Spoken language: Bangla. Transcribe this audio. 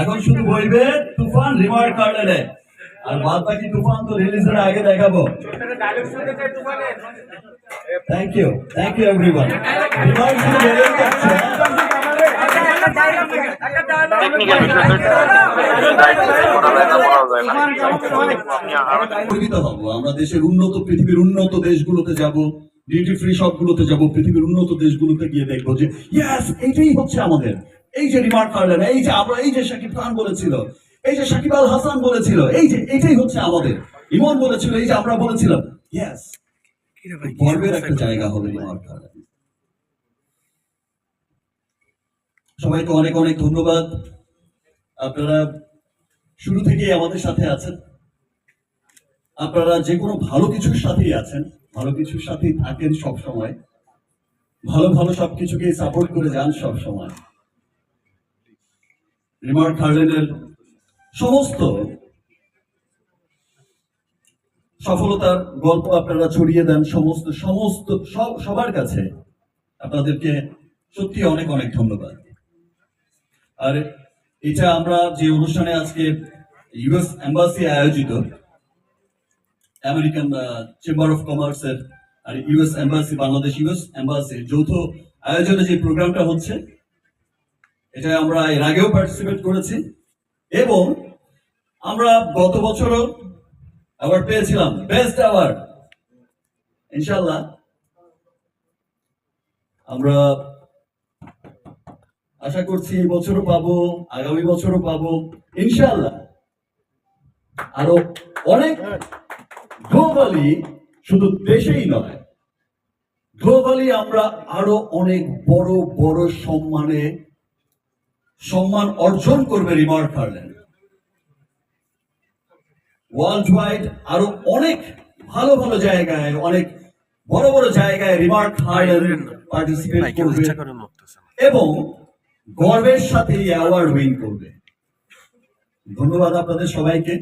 এখন শুধু বলবে তুফান রিমার্ক কার্ডেনে আর বাদ বাকি তুফান তো রিলিজের আগে দেখাবো। Thank you thank you everyone শুধু আমরা দেশের উন্নত, পৃথিবীর উন্নত দেশগুলোতে যাব। ডিউটি ফ্রি সবগুলোতে যাব। পৃথিবীর উন্নত দেশগুলোতে গিয়ে দেখব যে ইয়াস এটাই হচ্ছে আমাদের। এই যে রিমার্ক কার্লেন এই যে আমরা এই যে শাকিব খান বলেছিল এই যে শাকিব আল হাসান বলেছিল এই যে এটাই হচ্ছে আমাদের। ইমন বলেছিল এই যে আমরা বলেছিলাম ইয়াস গর্বের একটা জায়গা হবে কার্লেন সবাইকে অনেক অনেক ধন্যবাদ। আপনারা শুরু থেকেই আমাদের সাথে আছেন। আপনারা যে কোনো ভালো কিছুর সাথেই আছেন ভালো কিছুর সাথেই থাকেন সব সময় ভালো ভালো সবকিছুকে সাপোর্ট করে যান সব সময় রিমার্ক হার্লেনের সমস্ত সফলতার গল্প আপনারা ছড়িয়ে দেন, সমস্ত সমস্ত, সব- সবার কাছে আপনাদেরকে সত্যি অনেক অনেক ধন্যবাদ। আর এটা আমরা যে অনুষ্ঠানে আজকে ইউএস এম্বাসি আয়োজিত, আমেরিকান চেম্বার অফ কমার্স এর আর US embassy, Bangladesh US embassy যৌথ আয়োজনে যে প্রোগ্রামটা হচ্ছে এটা আমরা এর আগেও পার্টিসিপেট করেছি। এবং আমরা গত বছরও অ্যাওয়ার্ড পেয়েছিলাম বেস্ট অ্যাওয়ার্ড ইনশাল্লাহ আমরা আশা করছি বছরও পাবো, আগামী বছরও পাবো ইনশাল্লাহ আরও অনেক গ্লোবালি শুধু দেশেই নয় গ্লোবালি আমরা আরও অনেক বড় বড় সম্মানে সম্মান অর্জন করবে রিমার্ক হারল্যান্ড ওয়ার্ল্ড ওয়াইড আরও অনেক ভালো ভালো জায়গায় অনেক বড় বড় জায়গায় রিমার্ক হারল্যান্ড পার্টিসিপেট করবে এবং গর্বের সাথে এই অ্যাওয়ার্ড উইন করবে। ধন্যবাদ আপনাদের সবাইকে।